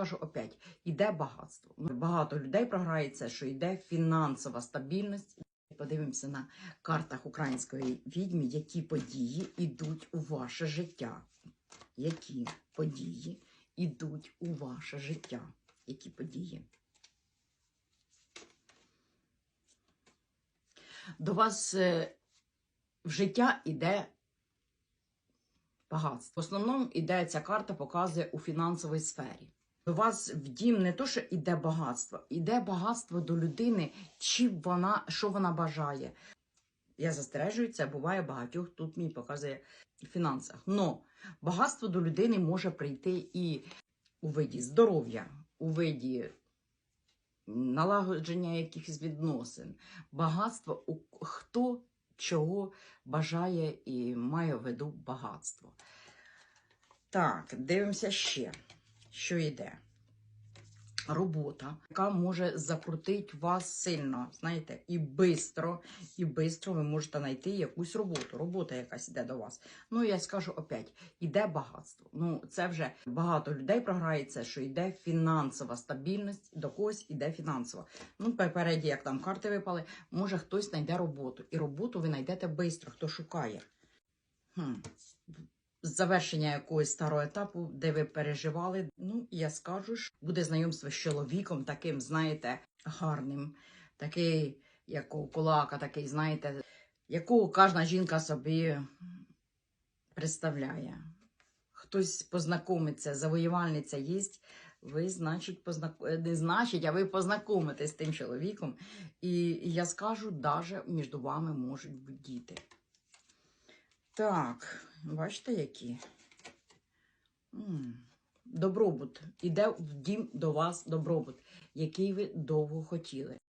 Кажу опять, іде багатство. Ну, Багато людей програється, що йде фінансова стабільність. Подивимося на картах української відьми, які події йдуть у ваше життя. Які події йдуть у ваше життя? Які події? До вас е, в життя йде багатство. В основному іде ця карта, показує у фінансовій сфері. До вас в дім не то, що іде багатство, іде багатство до людини, чи вона, що вона бажає. Я застережую, це буває багатьох, тут мені показує в фінансах. Но багатство до людини може прийти і у виді здоров'я, у виді налагодження якихось відносин. Багатство хто чого бажає і має в виду багатство. Так, дивимося ще, що йде. Робота, яка може закрутити вас сильно, знаєте, і бистро, і бистро ви можете знайти якусь роботу. Робота якась іде до вас. Ну, я скажу опять, іде багатство. Ну, це вже багато людей програється, що йде фінансова стабільність, до когось іде фінансова. Ну, попереді, як там карти випали, може хтось знайде роботу. І роботу ви знайдете бистро, хто шукає. Хм. Завершення якогось старого етапу, де ви переживали. Ну, я скажу, що буде знайомство з чоловіком, таким, знаєте, гарним, такий, як у кулака, такий, знаєте, якого кожна жінка собі представляє. Хтось познайомиться, завоювальниця є, ви, значить, познак... не значить, а ви познайомитесь з тим чоловіком. І я скажу, навіть між вами можуть бути діти. Так, бачите, які? Добробут. Іде в дім до вас добробут, який ви довго хотіли.